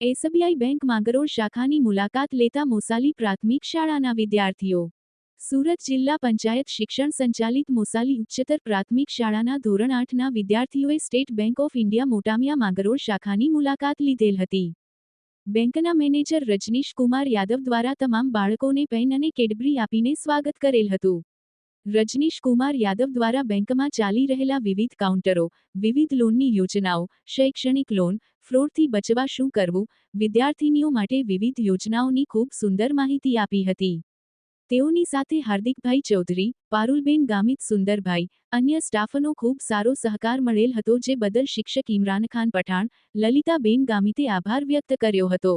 SBI bank Mangrol શાખાની મુલાકાત લેતા મોસાલી પ્રાથમિક શાળાના વિદ્યાર્થીઓ. સુરત જિલ્લા પંચાયત શિક્ષણ સંચાલિત મોસાલી ઉચ્ચતર પ્રાથમિક શાળાના ધોરણ આઠના વિદ્યાર્થીઓએ State Bank of India Motamiya Mangrol શાખાની મુલાકાત લીધેલ હતી. બેંકના મેનેજર રજનીશ કુમાર યાદવ દ્વારા તમામ બાળકોને પેન અને કેડબરી આપીને સ્વાગત કરેલ હતું. રજનીશ કુમાર યાદવ દ્વારા બેંકમાં ચાલી રહેલા વિવિધ કાઉન્ટરો, વિવિધ લોનની યોજનાઓ, શૈક્ષણિક લોન, ફ્રોડથી બચવા શું કરવું, વિદ્યાર્થીનીઓ માટે વિવિધ યોજનાઓની ખૂબ સુંદર માહિતી આપી હતી. તેઓની સાથે હાર્દિકભાઈ ચૌધરી, પારુલબેન ગામિત, સુંદરભાઈ, અન્ય સ્ટાફનો ખૂબ સારો સહકાર મળેલ હતો જે બદલ શિક્ષક ઇમરાન ખાન પઠાણ, લલિતાબેન ગામિતે આભાર વ્યક્ત કર્યો હતો.